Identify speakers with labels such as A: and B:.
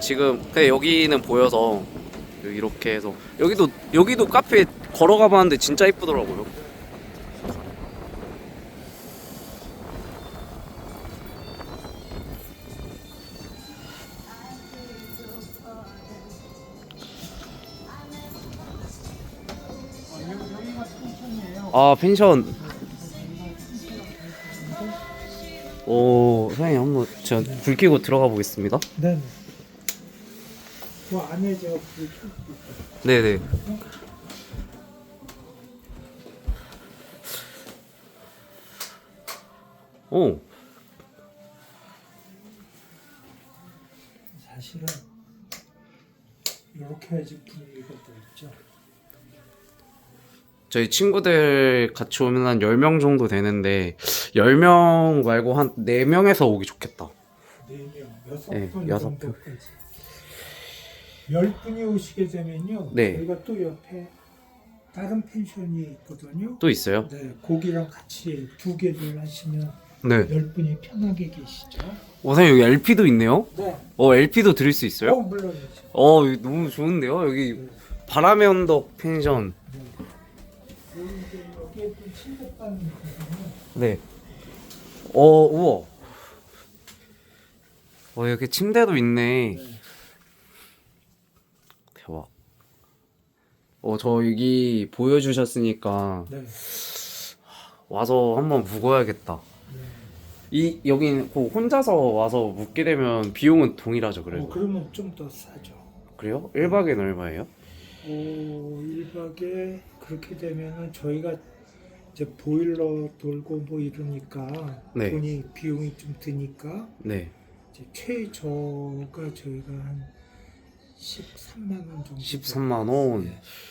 A: 지금 그냥 여기는 보여서 이렇게 해서 여기도 여기도 카페 걸어가 봤는데 진짜 이쁘더라고요. 아 펜션. 오 사장님 한번 제가 불 켜고 들어가 보겠습니다.
B: 네. 그 안에 제가 불 켜고 있어요.
A: 네네. 오
B: 사실은 이렇게 해야지 분위기가 더 있죠.
A: 저희 친구들 같이 오면 한 10명 정도 되는데 10명 말고 한 4명에서 오기 좋겠다.
B: 네 명, 여섯
A: 네,
B: 분
A: 여섯 분.
B: 정도까지. 열 분이 오시게 되면요.
A: 네.
B: 저희가 또 옆에 다른 펜션이 있거든요.
A: 또 있어요?
B: 네, 고기랑 같이 두 개를 하시면
A: 네.
B: 열 분이 편하게 계시죠.
A: 어, 사장님 여기 LP도 있네요?
B: 네.
A: 어, LP도 드릴 수 있어요?
B: 어, 물론이죠.
A: 어, 너무 좋은데요? 여기 바람의 언덕 펜션.
B: 여
A: 네. 어, 우와. 어, 여기 침대도 있네.
B: 네.
A: 대박. 어, 저 여기 보여주셨으니까
B: 네.
A: 와서 한번 묵어야겠다.
B: 네.
A: 이 여기는 그 혼자서 와서 묵게 되면 비용은 동일하죠, 그래도.
B: 어, 그러면 좀 더 싸죠.
A: 그래요? 1박에는 얼마예요?
B: 오, 1박에 그렇게 되면은 저희가 이제 보일러 돌고 뭐 이러니까
A: 네.
B: 돈이 비용이 좀 드니까
A: 네.
B: 이제 최저가 저희가 한 13만 원 정도.
A: 13만 원.